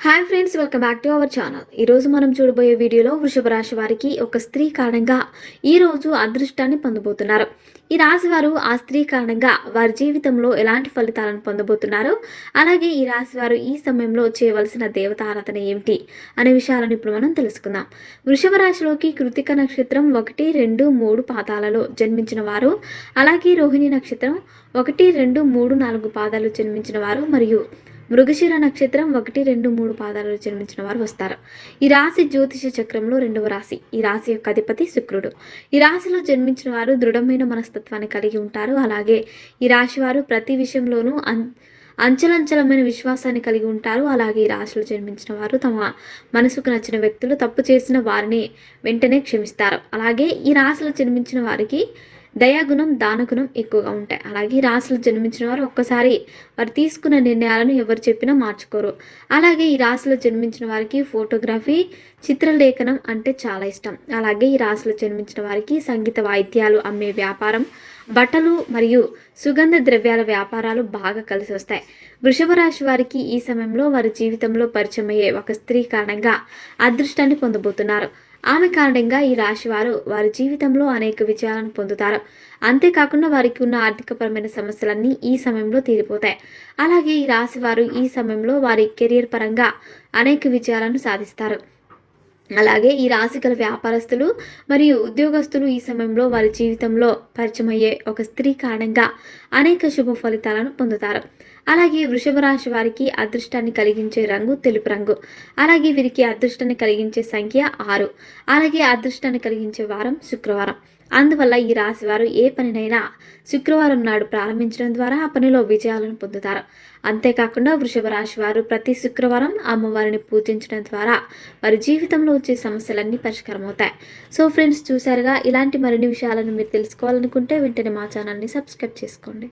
Hi friends welcome back to our channel ఈరోజు మనం చూడబోయే వీడియోలో వృషభ రాశి వారికి ఒక స్త్రీ కారణంగా ఈ రోజు అదృష్టాన్ని పొందబోతున్నారు. ఈ రాశి వారు ఆ స్త్రీ కారణంగా వారి జీవితంలో ఎలాంటి ఫలితాలను పొందబోతున్నారు? అలాగే ఈ రాశి వారు ఈ సమయంలో చేయవలసిన దేవత ఆరాధన ఏమిటి అనే విషయాలను ఇప్పుడు మనం తెలుసుకుందాం. వృషభ రాశిలోకి కృతిక నక్షత్రం ఒకటి రెండు మూడు పాదాలలో జన్మించిన వారు అలాగే రోహిణి నక్షత్రం ఒకటి రెండు మూడు నాలుగు పాదాలు జన్మించిన వారు మరియు మృగశిర నక్షత్రం ఒకటి రెండు మూడు పాదాలలో జన్మించిన వారు వస్తారు. ఈ రాశి జ్యోతిష చక్రంలో రెండవ రాశి. ఈ రాశి యొక్క అధిపతి శుక్రుడు. ఈ రాశిలో జన్మించిన వారు దృఢమైన మనస్తత్వాన్ని కలిగి ఉంటారు. అలాగే ఈ రాశి వారు ప్రతి విషయంలోనూ అన్ అంచలంచలమైన విశ్వాసాన్ని కలిగి ఉంటారు. అలాగే ఈ రాశిలో జన్మించిన వారు తమ మనసుకు నచ్చిన వ్యక్తులు తప్పు చేసిన వారిని వెంటనే క్షమిస్తారు. అలాగే ఈ రాశిలో జన్మించిన వారికి దయాగుణం దానగుణం ఎక్కువగా ఉంటాయి. అలాగే ఈ జన్మించిన వారు ఒక్కసారి వారు తీసుకున్న నిర్ణయాలను ఎవరు చెప్పినా మార్చుకోరు. అలాగే ఈ రాశిలో జన్మించిన వారికి ఫోటోగ్రఫీ చిత్రలేఖనం అంటే చాలా ఇష్టం. అలాగే ఈ రాశిలో జన్మించిన వారికి సంగీత వాయిద్యాలు అమ్మే వ్యాపారం బట్టలు మరియు సుగంధ ద్రవ్యాల వ్యాపారాలు బాగా కలిసి వస్తాయి. వృషభ రాశి వారికి ఈ సమయంలో వారి జీవితంలో పరిచయం అయ్యే ఒక స్త్రీ కారణంగా అదృష్టాన్ని పొందబోతున్నారు. ఆమె కారణంగా ఈ రాశి వారు వారి జీవితంలో అనేక విజయాలను పొందుతారు. అంతేకాకుండా వారికి ఉన్న ఆర్థికపరమైన సమస్యలన్నీ ఈ సమయంలో తీరిపోతాయి. అలాగే ఈ రాశి వారు ఈ సమయంలో వారి కెరియర్ పరంగా అనేక విజయాలను సాధిస్తారు. అలాగే ఈ రాశి గల వ్యాపారస్తులు మరియు ఉద్యోగస్తులు ఈ సమయంలో వారి జీవితంలో పరిచయమయ్యే ఒక స్త్రీ కారణంగా అనేక శుభ ఫలితాలను పొందుతారు. అలాగే వృషభ రాశి వారికి అదృష్టాన్ని కలిగించే రంగు తెలుపు రంగు. అలాగే వీరికి అదృష్టాన్ని కలిగించే సంఖ్య ఆరు. అలాగే అదృష్టాన్ని కలిగించే వారం శుక్రవారం. అందువల్ల ఈ రాశివారు ఏ పనినైనా శుక్రవారం నాడు ప్రారంభించడం ద్వారా ఆ పనిలో విజయాలను పొందుతారు. అంతేకాకుండా వృషభ రాశి వారు ప్రతి శుక్రవారం అమ్మవారిని పూజించడం ద్వారా వారి జీవితంలో వచ్చే సమస్యలన్నీ పరిష్కారం అవుతాయి సో ఫ్రెండ్స్ చూసారుగా ఇలాంటి మరిన్ని విషయాలను మీరు తెలుసుకోవాలనుకుంటే వెంటనే మా ఛానల్ని సబ్స్క్రైబ్ చేసుకోండి.